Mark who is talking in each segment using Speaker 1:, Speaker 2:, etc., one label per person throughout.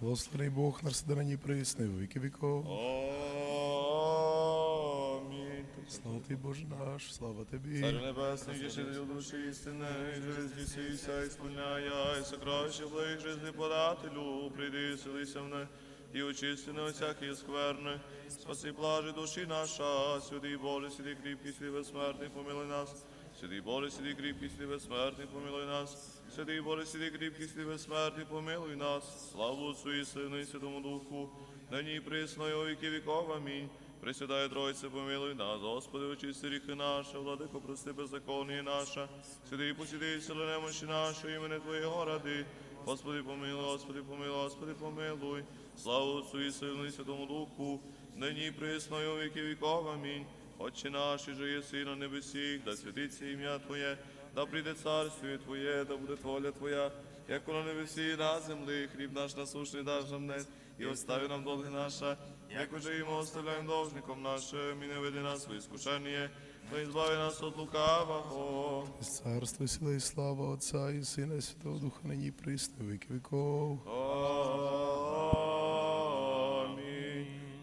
Speaker 1: Благословений Бог, наш нині присни, в віки віков.
Speaker 2: Амінь.
Speaker 1: Слава ти, Боже наш, слава тобі.
Speaker 2: Царю небесний, дішителю душі істини, через ліси і вся ісполняя, і сокровище благих жизни подателю, прийди, селися мене, і очисти не всякі скверни, спаси блажи душі наша, святий Боже, святий кріпкий, святий безсмертний, помилуй нас. Святий Боже, святий кріпкий, святий безсмертний, помилуй нас. Святий Боже, святий кріпкий, святий безсмертний, помилуй нас. Славу Отцу і Сину і Святому Духу, нині і присно, і віки віков. Амінь. Пресвятая Тройце, помилуй нас, Господи, очисти ріхи наші, владико, прости беззаконні наша, святий посіди, сили немощі нашої, імени Твоєго ради. Господи, помилуй, Господи, помилуй, Господи, помилуй. Славу Отцу і Сину і Святому Духу, нині присно, і віки віков. Амінь. Отче наш, і же єси на небесіх, да святиться ім'я Твоє, да прийде царствіє Твоє, да буде воля Твоя, як на небесі на землі, хліб наш насушний даш нам днес, і остави нам долги наша, як уже їм оставляємо должником нашим, і не веди нас в іскушення, но ізбави нас від лукавого.
Speaker 1: Царство, сила і слава Отця і Сина, і Святого Духа, нині присни, віки віков.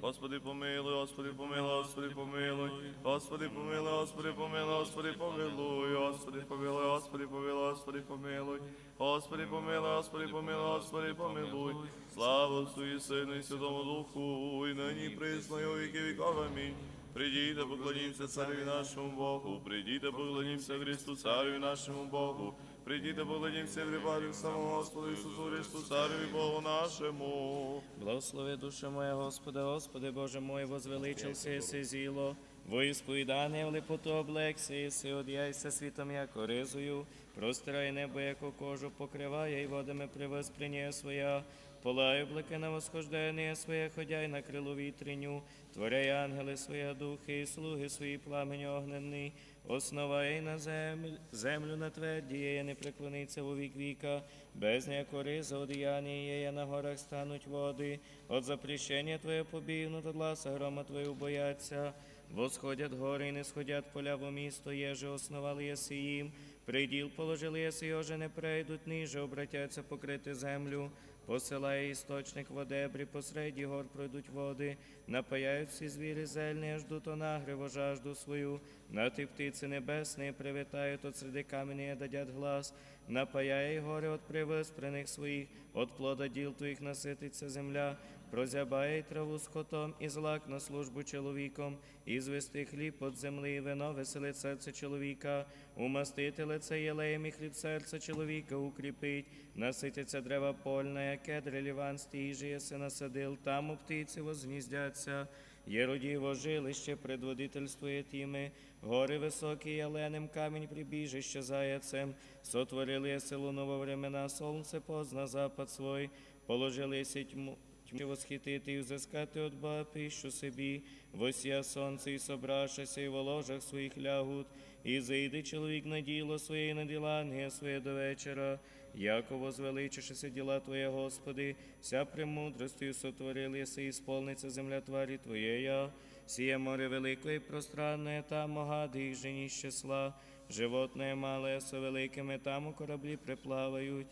Speaker 2: Господи помилуй, Господи помилуй, Господи помилуй, Господи помилуй, Господи помилуй, Господи помилуй, Господи помилуй, Господи помилуй, Господи помилуй, Господи помилуй, Господи помилуй, Господи помилуй. Слава Отцу і Сину і Святому Духу, і нині присно, і у віки віков. Амінь. Придіть, поклонімося цареві нашому Богу, придіть, поклонімося Христу, цареві нашому Богу. Прийдіть, поклонімося в рибарів самому Господу Ісусу Христу, цареві Богу нашому.
Speaker 3: Благослови душа моя, Господа, Господи, Боже мой, возвеличился еси зіло, во ісповідання в лепоту облекся, єси одяйся світом, яко ризою, простирай небо, яко кожу покриває, і водами привосприніє своя, полай облаки на восхождення своє, ходяй на крилу вітреню, творяй ангели своя духи, і слуги свої пламень огненний, основай на землю, землю на твердіє, не преклониться у вік віка, без ніякого риза одіяння на горах стануть води, от запрещення Твоє побігнут, от гласа грома Твою бояться. Восходять гори і не сходять поля во місто, єже основали єси їм, приділ положили єси, йоже не прийдуть, ниже обратяться покрити землю. Посилає істочник води, одебрі, посреді гор пройдуть води, напаяють всі звірі зельні, аж до нагриво жажду свою, на ті птиці небесні привітають, от середи камені дадять глас, напаяє гори от привиспрених своїх, от плода діл твоїх насититься земля, прозябає траву скотом, і злак на службу чоловіком, і звести хліб от земли, і вино веселить серце чоловіка, умастити лице єлеєм і хліб серця чоловіка укріпить, насититься дерева польна, як кедри ліван стіжі, єси насадил, там у птиці возгніздяться. Єродіво жилище, предводительствує тіми, гори високі, яленим камінь прибіжище заяцем, сотворили село ново времена, сонце позна запад свой, положили тьму, тьму восхитити і взискати от Бога пищу собі, восія сонце і собрашася, і в ложах своїх лягут, і зайде чоловік на діло своє, і на ділання своє до вечора, яко возвеличишися діла Твоє, Господи, вся премудростю сотворили єси, і сповниться земля тварі Твоєя, сіє море велике і пространне, там огади їх жені числа, животне мале, со великими там у кораблі приплавають.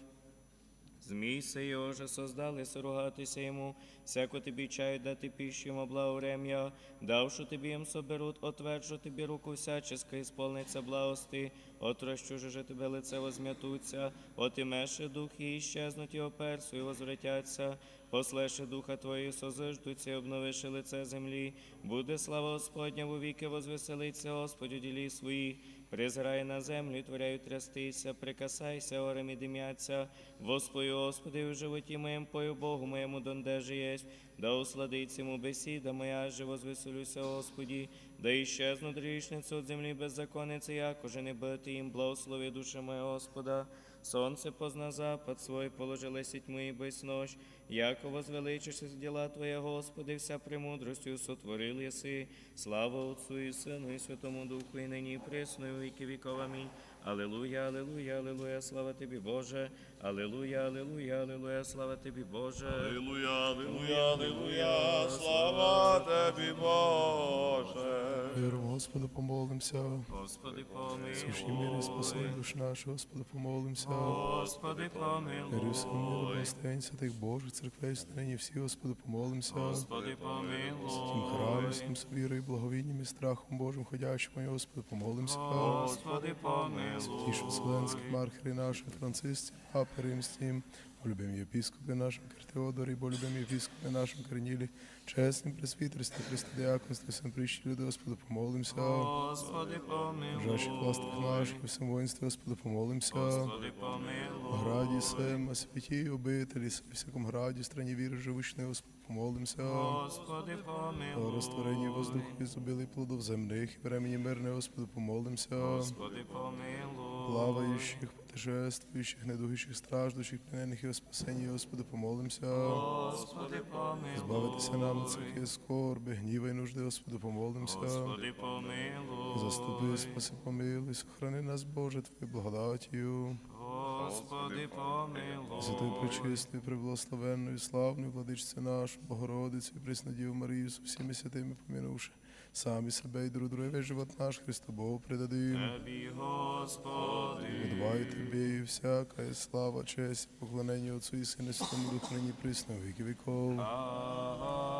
Speaker 3: Змій сей уже создали соругатися йому, всяко тобі чаю дати пищу йому благоврем'я, давши тобі їм соберуть, отверджу тобі руку всяческа, ісполниться благости, отрощу же тебе лице возм'ятуться, отимеше дух і іщезнуть його персу, і возвратяться, послеше духа твої, созиждуться, і обновиши лице землі, буде слава Господня во віки, возвеселиться Господь у ділі свої, Призирай на землю, творяю трястися, прикасайся, орем і дим'яться, Воспою, Господи, в животі моєм пою Богу моєму, донде же єсть, да усладиться йому бесіда моя, живо звеселюся, Господі, да іщезну грішницю від землі беззаконниці, як уже не бити їм, благослови душа моя Господа. Сонце позна запад свой, положили тьми і без нощ, яко возвеличишся діла Твоя, Господи, вся премудростю сотворил єси. Слава Отцу і Сину, і Святому Духу, і нині і присно, і віки віков. Амінь. Аллилуйя, аллилуйя, аллилуйя, слава Тобі, Боже. Алілуя, алілуя, алілуя, слава Тобі, Боже.
Speaker 2: Аллилуйя, аллилуйя, аллилуйя, слава Тобі, Боже.
Speaker 1: Віром Господу помолимся.
Speaker 3: Господи, помилуй.
Speaker 1: Суші мири, спаси душ нашу, Господу помолимся.
Speaker 3: Господи, помилуй.
Speaker 1: Мирю миру, благословень святих Божих, церквей, нині всі, Господи, помолимся.
Speaker 3: Господи, помилуй.
Speaker 1: всім з вірою, благовінням і страхом Божим ходячим, Господи, помолимся.
Speaker 3: Господи, помилуй.
Speaker 1: Тішу Вселенським архері нашим Францисці, Папи Римським, любим єпіскопи нашим Картеодорі, бо любим єпіскопи нашим Корнілі, чесним пресвітерстві, христодіаконстві, всім прищі люди, Господи, помолимся.
Speaker 3: Господи, помилуй.
Speaker 1: Жащих властих наших, всім воїнстві, Господи, помолимся.
Speaker 3: Господи, помилуй.
Speaker 1: Граді сем, святі обителі, в всякому граді, страні віри живучної, Господи, помолимся.
Speaker 3: Господи,
Speaker 1: О
Speaker 3: помилуй.
Speaker 1: розтворенні воздуху і зубилий плодов земних, і времені мирне, Господи, помолимся.
Speaker 3: Господи, помилуй.
Speaker 1: Плаваючих, путешествуючих, недугучих, страждущих, пленених і спасенні, Господи, помолимся.
Speaker 3: Господи, помилуй.
Speaker 1: Збавитися нам всякої скорби, гніва і нужди, Господи, помолимся.
Speaker 3: Господи, помилуй.
Speaker 1: Заступи, спаси, помилуй, сохрани нас, Боже, Твоєю благодатію.
Speaker 3: Господи, помилуй.
Speaker 1: Святою пречистою, преблагословенною, славною владичці нашу, Богородицю і Преснодіву Марію, з всіми святими помінувши, самі себе і друг друге весь живот наш Христу Богу предадим.
Speaker 3: Тебі, Господи.
Speaker 1: Подбай тобі і всяка слава, честь, і поклонення Отцу і Сину, і Святому Духу, нині присно, в віки віков.
Speaker 3: Амінь.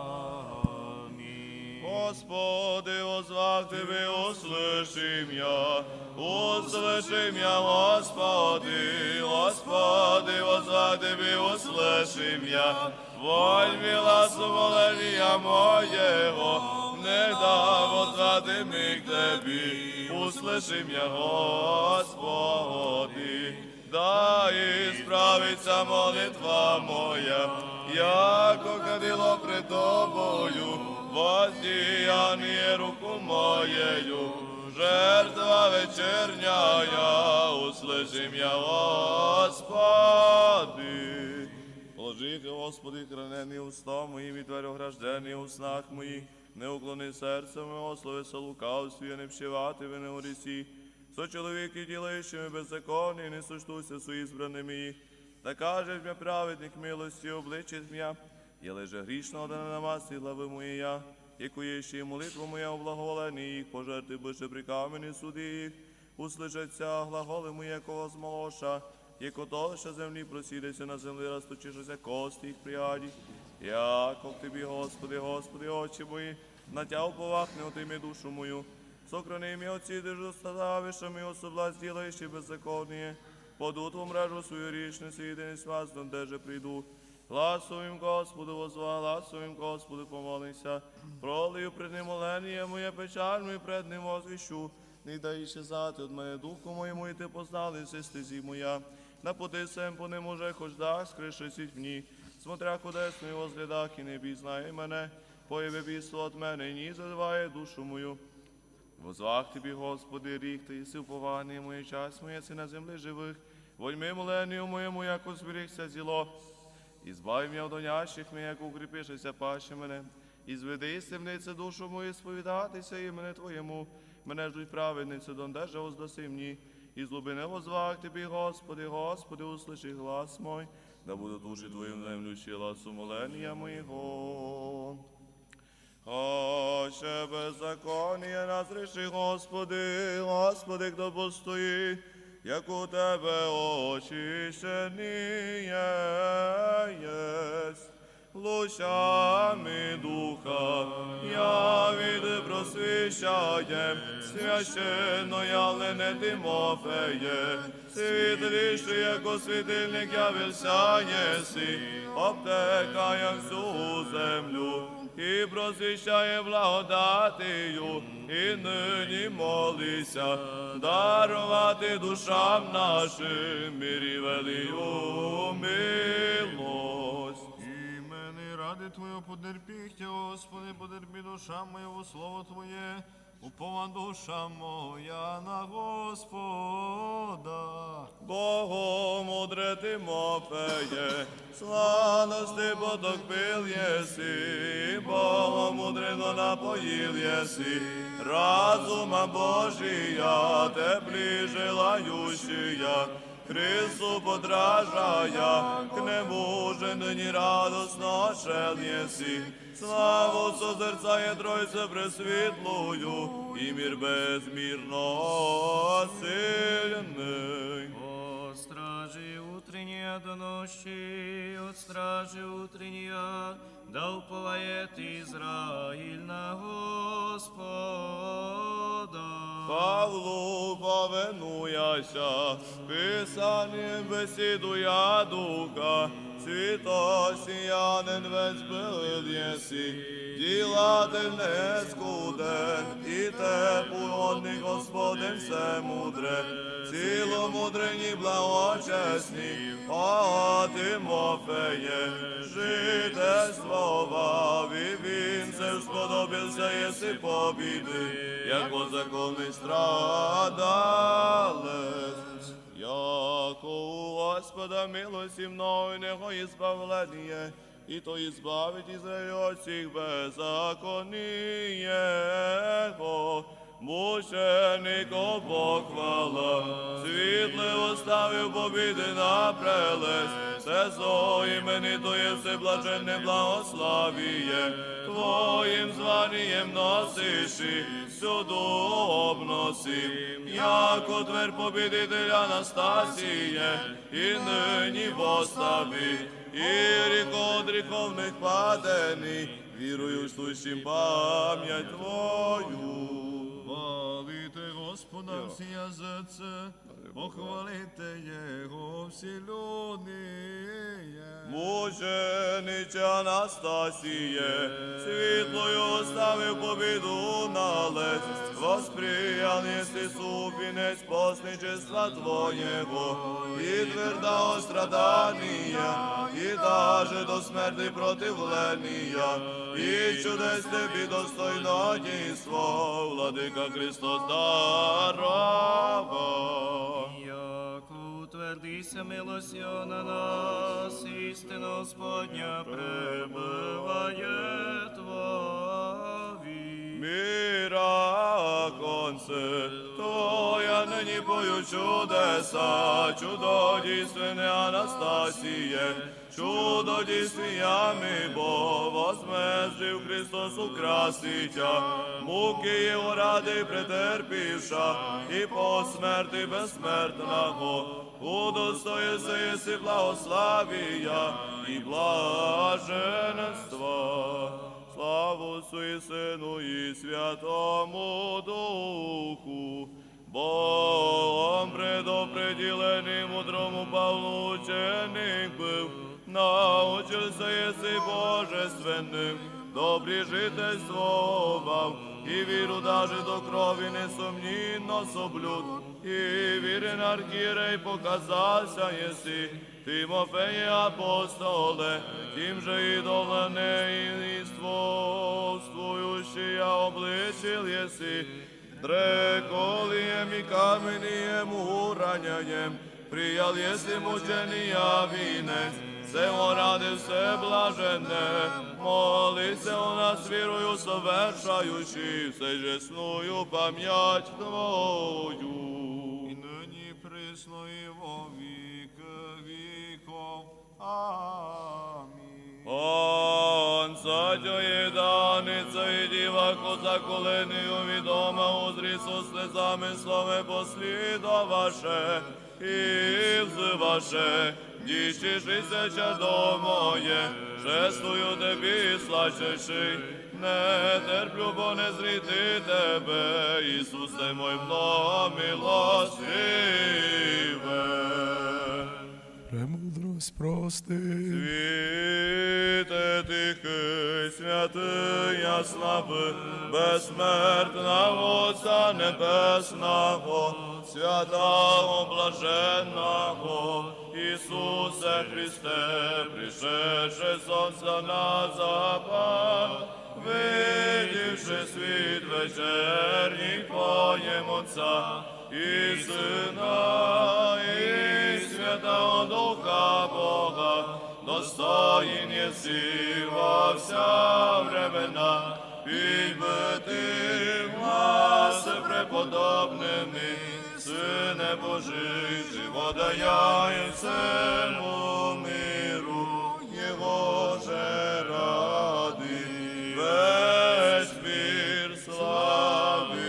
Speaker 2: Господи, возвах Тебе, услышим я, услышим я, Господи, Господи, возвах Тебе, услышим я, Вонь милосу моления моего, не да возвати ми к Тебе, услышим я, Господи, да исправится молитва моя, яко кадило пред Тобою, воздеяние руку моею, жертва вечерняя, услышим я, Господи. Положите, Господи, хранені уста моїм і тварь ограждені у снах моїх, не уклони серце словеса лукавстві, не вщивати ви не урісі. Со чоловіки ділищими беззаконні, не суштуся з избраними їх. Та каже мя праведник милості обличить м'я, я леже грішного да не намасти глави моєя, яку є ще й молитва моя у благоволенні їх, пожерти бише при камені суди їх, услышаться глаголи мої, якого змолоша, яко то, землі просідеться на землі, розточишися кості їх пряді. Яко тобі, Господи, Господи, очі мої, на тя уповахне отими душу мою. Сохрани мі отці, держу ставиша мій особла, зділаючи беззаконніє. Поду тву мрежу свою річницю, єдиний сваздом, де же прийду. Гласовим Господу возва, гласовим Господу помолися. Пролию пред ним оленіє моє печальну і пред ним возвіщу. Не дай іщезати від мене духу моєму, і ти познали стезі моя. На пути сем по ним уже хоч дах скриши сітьмні. Смотря кудесно його зглядах і не бізнає мене. Появи бійство від мене, і ні задває душу мою. Возвах тобі, Господи, рік ти єси уповання моє час моє си на землі живих. Вольми моленію моєму, як зберігся зіло. І збав мене до нящих мій, як укріпишися пащі мене. І зведи темниці душу мою сповідатися імене Твоєму. Мене ждуть праведниці, дондеже воздаси мені. І з глибини возвах тобі, Господи, Господи, услиши глас мой, да буду душі Твоїм землю щила сумоленія моєго. Ще беззаконія нас реши, Господи, Господи, хто постоїть, як у Тебе очищені єсть. Лучами духа я від просвіщаєм, священно явлене Тимофеє, світліший, як світильник явився єси, обтекає всю землю і просвіщає благодатію, і нині молися, дарувати душам нашим мирі велію милость.
Speaker 4: Ради Твого потерпіхтя, Господи, потерпі душа у слово Твоє, упова душа моя на Господа.
Speaker 2: Богом мудре Тимофеє, славности поток пил єси, Богом мудрено напоїл єси, разума Божия, теплі желающия, Христу подражая, к нему же ныне радостно шел еси, славу созерцає Тройце пресвітлую, і мір безмірно сильний.
Speaker 3: О, стражі утренние дня до ночи, от стражи утренняя, да уповает Израиль на Господа.
Speaker 2: Павлу повинуяся, писанням бесідуя духа, світосіянин весь был єсі, діла ти не скуден, і те уродний Господин все мудре, ціломудрені благочесні, а Тимофеє, жительствовав, і він се сподобився, єси побіди, як законний страдалець. Господа милості мною него ізбавлення, и то избавить Ізраїль от всех Мучеников похвала, світле оставив побіди на прелесть, все зо імені Твоє все блаженне благословіє, Твоїм званієм носиши, всюду обносив, як отвер побідителя Анастасіє, і нині постави, і ріко од гріховних падений, вірую сущим пам'ять Твою.
Speaker 4: Господа всі язице, похвалите Його всі люди.
Speaker 2: Мученича Анастасіє, світлою ставив побіду на лець, восприял єси супінець постничества Твоєго, і твердого страдання, і даже до смерти противлення, і чудес тобі достойно дійство, владика Христос дарова.
Speaker 3: Яко утвердися милостю на нас, істина Господня пребыває Твої.
Speaker 2: Мира конце, то я нині пою чудеса, чудо дійсне Анастасіє, чудо дійсніями, бо возмездив Христос украситя, муки його ради претерпівша, і по смерти безсмертного, удостоїся єси благославія і блаженства. Славу і Сину і Святому Духу, Богом предопределений мудрому Павлу ученик був, научився єси божественним, добрі жительствував, і віру даже до крові несумнінно соблюд, і вірен архірей показався єси, Тимофеє апостоле, тим же ідолане іствовствующий обличил єси, дреколієм і каменієм уранянням, приял єси мучення вінець, все ради все блаженне, молися у нас вірою совершаючи, все жесную пам'ять Твою.
Speaker 4: І нині присно і во віки віков. Амінь.
Speaker 2: Он садьо даниця і діва коза коленою відома узрісу слезами слове послідоваше і взиваше, діщишися чадо моє, жестую тобі слачеши, не терплю, бо не зріти тебе, Ісусе мой милостиве.
Speaker 1: Премудрость прости.
Speaker 2: Світе тихий, святий, яснаби, безсмертного Отця Небесного, святого блаженного, Ісусе Христе, пришедше сонця на запад, видівши світ вечерній Твоєм Отця, і Сина, і Святого Духа Бога, достоїн єси во вся времена, підбити гласи преподобними, Сине Божий, живодаяє всему миру, Його же ради, весь мир славить.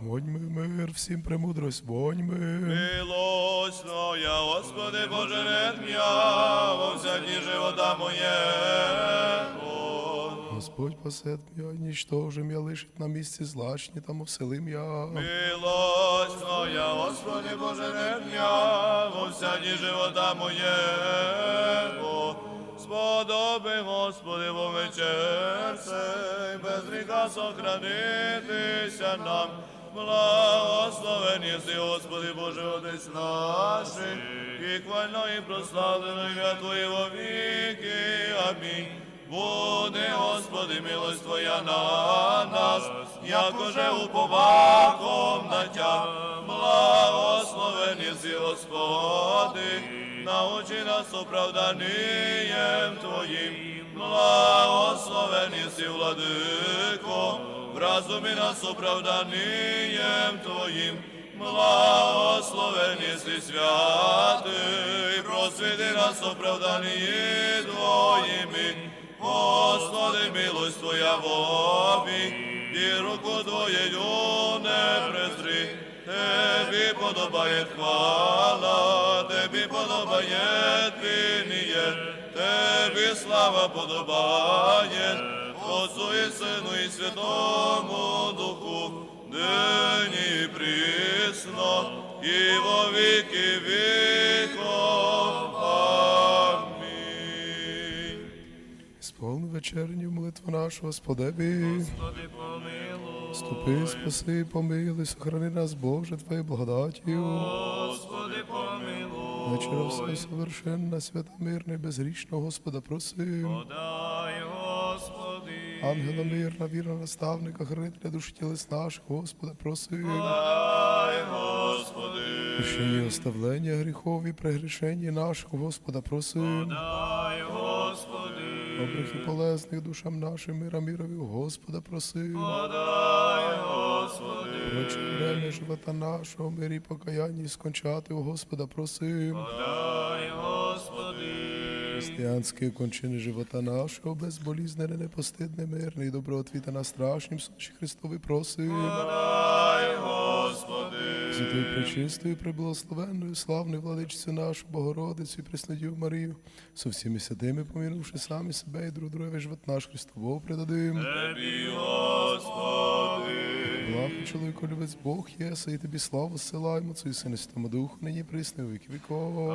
Speaker 1: Будьми мир, всім премудрость воньми.
Speaker 2: Милостноя, Господи, Боже, не дня, во вся живота моєго.
Speaker 1: Господь посет м'я, нічтожим я лишить на місці злачні, там вселим я.
Speaker 2: Милость Твоя, Господи, Боже, не дня, во вся дні живота моєго. Сподоби, Господи, во вечер сей, без гріха сохранитися нам. Благословен єси, Господи, Боже, Отець наших, і хвально і прославлено ім'я Твоє віки. Амінь. Буде, Господи, милость Твоя на нас, як уже уповаком на Тя. Благословен єси, Господи, научи нас оправданням Твоїм. Благословен єси, Владико, вразумі нас оправданням Твоїм. Благословен єси, святий, просвіти нас оправданні Твоїми. Господи, милость Твоя вовік, і руку Твоєю не презри. Тебі подобає хвала, Тебі подобає твініє, Тебі слава подобає, Отцу і Сину і Святому Духу, нині і присно, і во віки
Speaker 1: вечерню молитву нашу, Господеві.
Speaker 3: Господи, помилуй.
Speaker 1: Ступи, спаси, помилуй, сохрани нас, Боже, Твоєю благодаттю.
Speaker 3: Господи, помилуй.
Speaker 1: Вечора все совершенна, свята мирна, і безгрішна, Господа, просим.
Speaker 3: Подай, Господи.
Speaker 1: Ангела мирна, вірна наставника, хранителя душі тілес наших, Господа, просим.
Speaker 2: Дай, Господи,
Speaker 1: Прощення, оставлення гріхов і прегрішення наших, Господа, просим.
Speaker 3: Дай, Господи.
Speaker 1: Добрих і полезних душам нашим, мира мірові, Господа, просим.
Speaker 3: Подай, Господи.
Speaker 1: Прочі время живота нашого, мирі покаянні скончати, у Господа, просим.
Speaker 3: Подай, Господи.
Speaker 1: Християнські кончини живота нашого, безболізнене, непостидне, мирне і добротвіта на страшнім суші Христові просим.
Speaker 3: Подай.
Speaker 1: Святою пречистою, преблагословенною, славною владичцю нашу, Богородицю і Преснодію Марію, со всіми святими, помінувши самі себе і друг друге живот наш Христового предадим.
Speaker 3: Тебі, Господи.
Speaker 1: Благо чоловіко любець Бог єса, і тобі славу зсилаємо, Отцю і Сину Святому Духу, нині присно, і віки віков.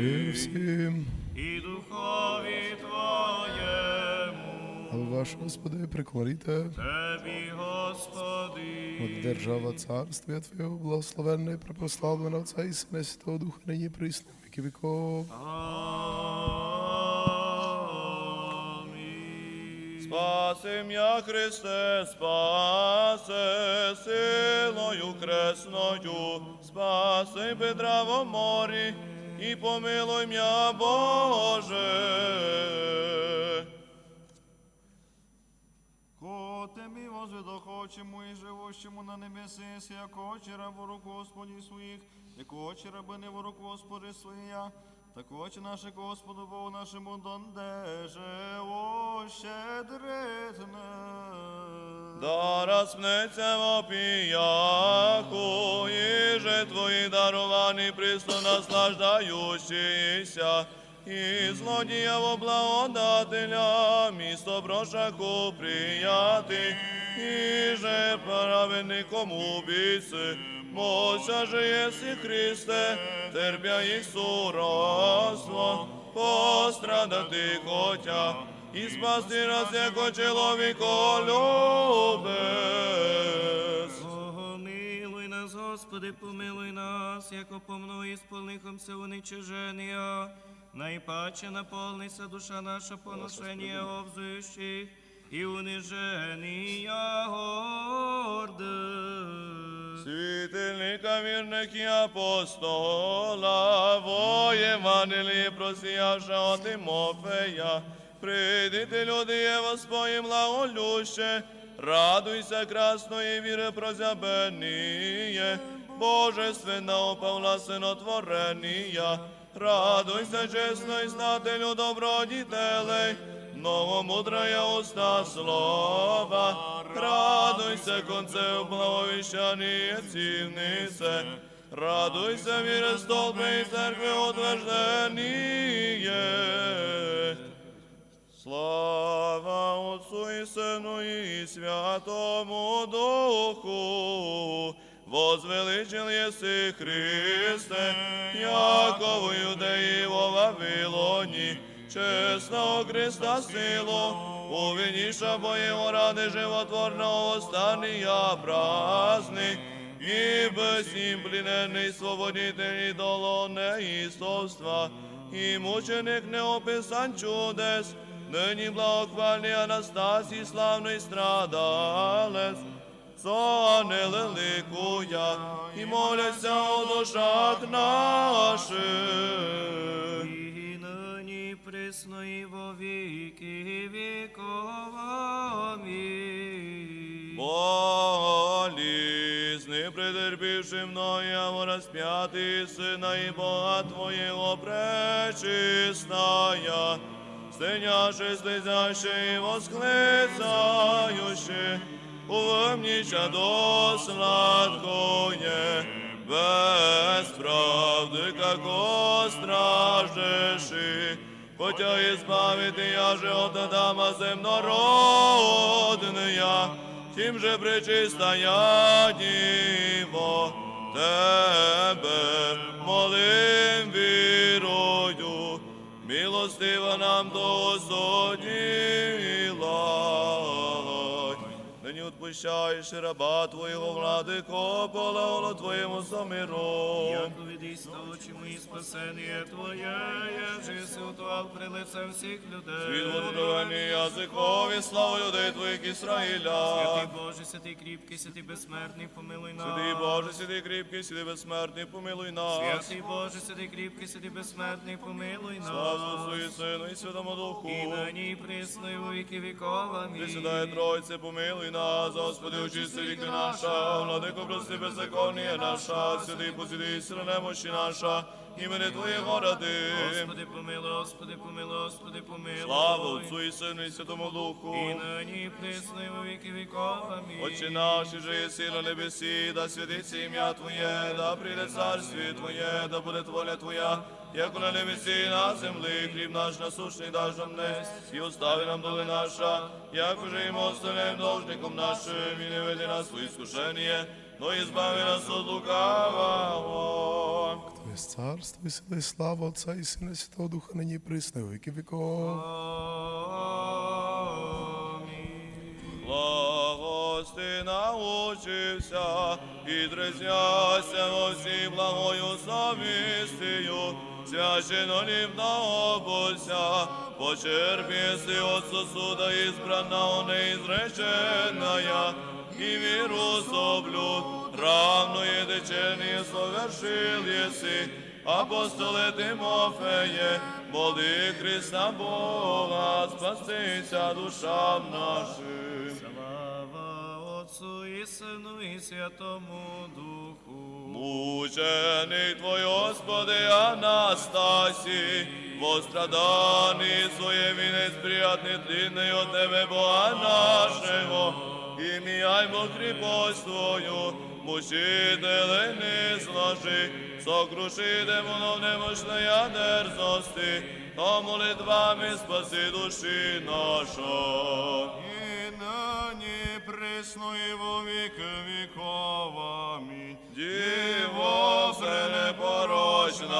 Speaker 1: Мир всім.
Speaker 3: І духові Твоєму.
Speaker 1: А ваше, Господи, приклоніте.
Speaker 3: Тебі, Господи.
Speaker 1: Держава царствия Твоєго, благословенна і препрославлена Отця і Сина і Святого Духа, нині присно, і віки віков.
Speaker 3: Амінь.
Speaker 2: спаси Христе, спаси силою кресною, спаси Петра в морі і помилуй м'я, Боже.
Speaker 4: Возведохочему і живущему на небесі, як очі рабу рук Господі своїх, як очі раби не ворог Господи своя, так очі наші Господу Богу нашому дондеже, о щедритне.
Speaker 2: Да розпнеться в опіяку, і же твої даровані присно наслаждаючися, і злодія в благодателя, місто прошаку прияти, і же праведником убійці, Мося же єси Христе, терпя їх суроство, пострадати хотя, і спасти нас, яко чоловіко любець.
Speaker 3: Помилуй нас, Господи, помилуй нас, яко помно і сполнихомся уничиження. Найпаче наповнися душа наша поношення обзуючих і униження гордих.
Speaker 2: Світильника вірних і апостола, во Євангелії просіявши от Тимофея, прийдите, люди, Господь благолюще, радуйся красної віри прозябеніє, Божественного Павла синотворення, радуйся чесно і знателю добродітелей, новомудрая уста слова. Радуйся, конце благовіщані цівнице. Радуйся, міре столби і церкви утвержденіє. Слава Отцу і Сину і Святому Духу, возвеличил єси Христе, яко в Юдеї Вавилоні, чесного Христа силу, увініша Бо ради животворного стання праздник, і без ним плінений свободитель долоне істовства, і мученик неописан чудес, нині благохвальний Анастасій, славний страдалець, Сонели ликуя, і моляться у душах наших.
Speaker 3: І нині присно і во віки віков. Амінь.
Speaker 2: Болізни, претерпівши мною, а розп'ятий сина і Бога Твоєго пречистая, стеняши, слезяще і восклицаючи, увемніча до сладкое, без правди, како страждеши, хотя избавити я же от Адама земнородная, тим же пречистая Діво, Тебе молим вірою, милостиво нам досуділа. Відпущаєш раба Твоєго владико, полеоло Твоєму самиром.
Speaker 3: Яко відійсть очі мої спасення Твоє, я же сутував при лице всіх людей.
Speaker 2: Світ возбудований язикові, славу людей Твоїх Ісраїля.
Speaker 3: Святий Боже, святий кріпкий, святий безсмертний, помилуй нас.
Speaker 2: Святий Боже, святий кріпкий, святий безсмертний, помилуй нас.
Speaker 3: Святий Боже, святий кріпкий, святий безсмертний, помилуй нас.
Speaker 2: Отцу і Сину і Святому Духу.
Speaker 3: І нині і присно, і во віки віков. Амінь.
Speaker 2: Присідає Тройце, помилуй нас, Господи, очисти віки наша, владико, прости беззаконія наша, святий посіди, сила немощі наша, імени Твоєго ради.
Speaker 3: Господи, помилуй, Господи, помилуй, Господи, помилуй.
Speaker 2: Слава Отцу і Сину і Святому Духу.
Speaker 3: І нині і во віки віков. Амінь.
Speaker 2: Отче наш, же єси на небесі, да святиться ім'я Твоє, да прийде царстві Твоє, да буде воля Твоя, як на небесі на землі, хліб наш насущний даж нам днес, і остави нам доли наша, як уже і остальним должником нашим, і не веди нас у іскушення, но і збави нас від лукавого.
Speaker 1: Твоє царство і сила і слава Отця і Сина Святого Духа, нині і віки віков.
Speaker 2: Благости научився і во всій благою совістю, священо лівного Божся, почерпіси от сосуда ізбрана неізреченая, і віру соблюд, равно єдичені совершил єси, апостоле Тимофеє, моли Христа Бога, спастися душам нашим.
Speaker 3: Слава Отцу і Сину і Святому Духу.
Speaker 2: Мученик Твой, Господи, Анастасій, во страданні своє вінець приятний длинний от Тебе, Бога нашого, ім'яймо кріпость Твою, мучителей не зложи, сокруши демонов немощної дерзости, то молитвами спаси душі наша.
Speaker 4: І нині присно, і во віки віков. Амінь.
Speaker 2: Діво пренепорочная,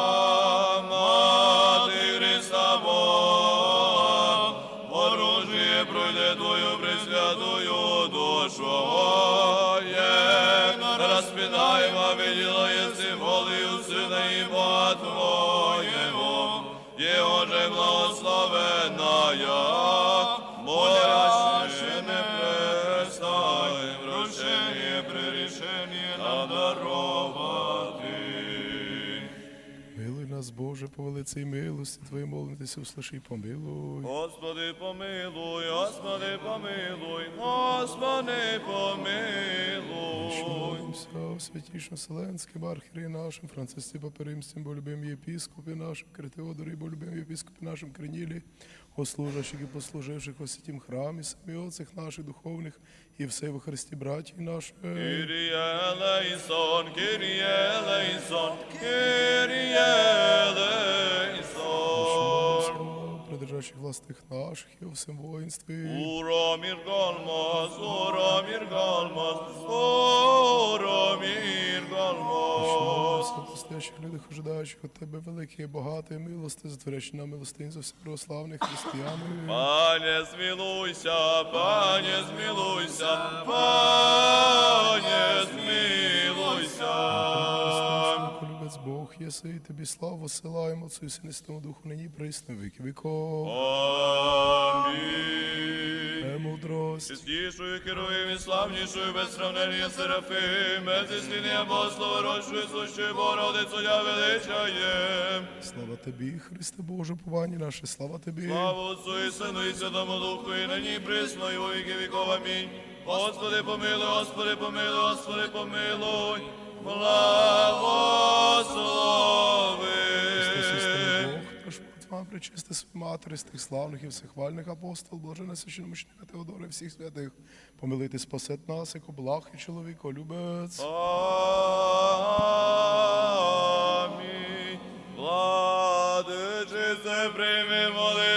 Speaker 2: Мати пройде Твою пресвятою душу,
Speaker 1: Боже, по велицій милості Твої молитися, услыши і помилуй.
Speaker 2: Господи, помилуй, Господи, помилуй, Господи, помилуй.
Speaker 1: Молимся о святішому Вселенським архірі нашим, Францисці Паперимстім, бо любим єпіскопі нашим, Критеодорі, бо любим єпіскопі нашим, Кринілі, о і послуживших у святім храмі, самі отцях наших духовних і все во Христі братій наших.
Speaker 2: Kyrie eleison, Kyrie eleison, Kyrie eleison.
Speaker 1: Придержащих властих наших і у всім воїнстві.
Speaker 2: Уромір Галмас, Уромір Галмас, Уромір Галмас.
Speaker 1: Все постящих людях, ожидаючих від тебе великі багаті милости, затворяючи нам милостинь за всіх православних християн.
Speaker 2: Пане, змілуйся, пане, змілуйся, пане, змілуйся.
Speaker 1: Любець Бог, єси, тобі славу силаємо, Отцю і Святому Духу, нині і віки віков.
Speaker 2: Амінь.
Speaker 1: Премудрость.
Speaker 2: Чистішою, керуєм і славнішою, без сравнення Серафим, без істини Богослова, рочною сущою Богородицю я величаєм.
Speaker 1: Слава тобі, Христе Боже, повання наше, слава тобі.
Speaker 2: Слава Отцу і Сину і Святому Духу, і нині присно, і во віки віков. Амінь. Господи, помилуй, Господи, помилуй, Господи, помилуй благослови.
Speaker 1: Причисти свою матері з тих славних і всехвальних апостол, блажена священомучника Теодора, всіх святих, помилити спасет нас, як благ і чоловіко любець.
Speaker 2: Амінь. Владиче, прийми моли.